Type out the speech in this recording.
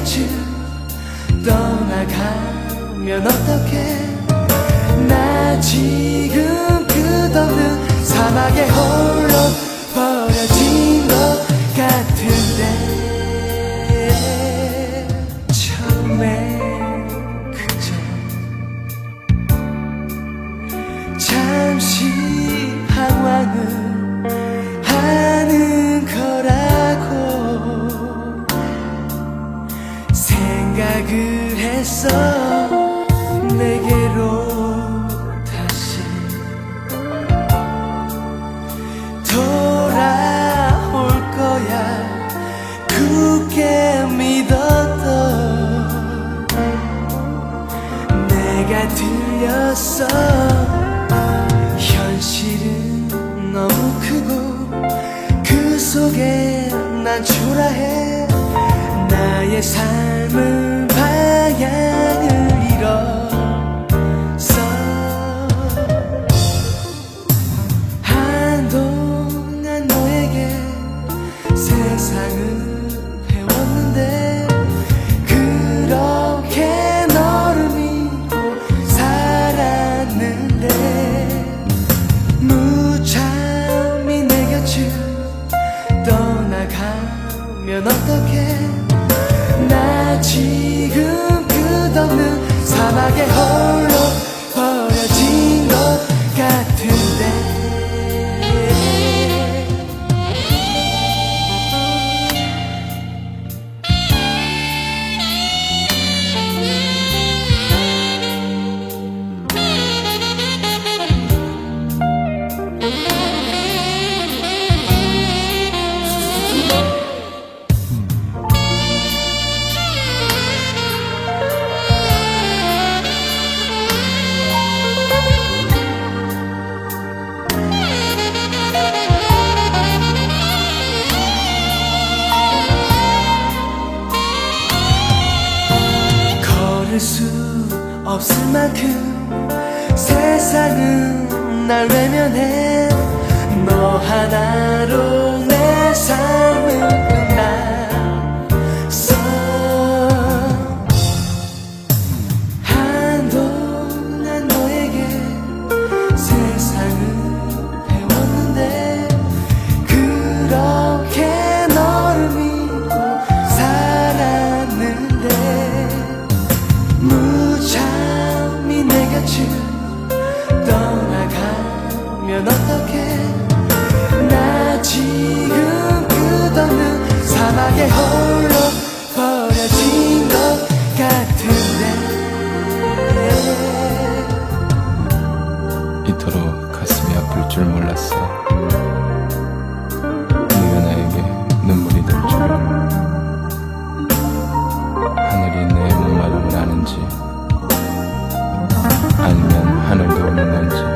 곁을 떠나가면 어떡해? 나 지금 끝없는 사막에 홀로 버려진 것 같은데 처음에 그저 잠시 방황을 했어 내게로 다시 돌아올 거야. 굳게 믿었던 내가 들렸어. 현실은 너무 크고 그 속에 난 초라해. 나의 삶은 곁을 떠나가면 어떡해 나 지금 끝없는 사막에 홀 없을 만큼 세상은 날 외면해. 너 하나로 내 삶은 어떻게? 나 지금 끝없는 사막에 홀로 버려진 것 같은데. 이토록 가슴이 아플 줄 몰랐어. 네가 나에게 눈물이 될 줄. 하늘이 내 목마름을 아는지 아니면 하늘도 없는 건지.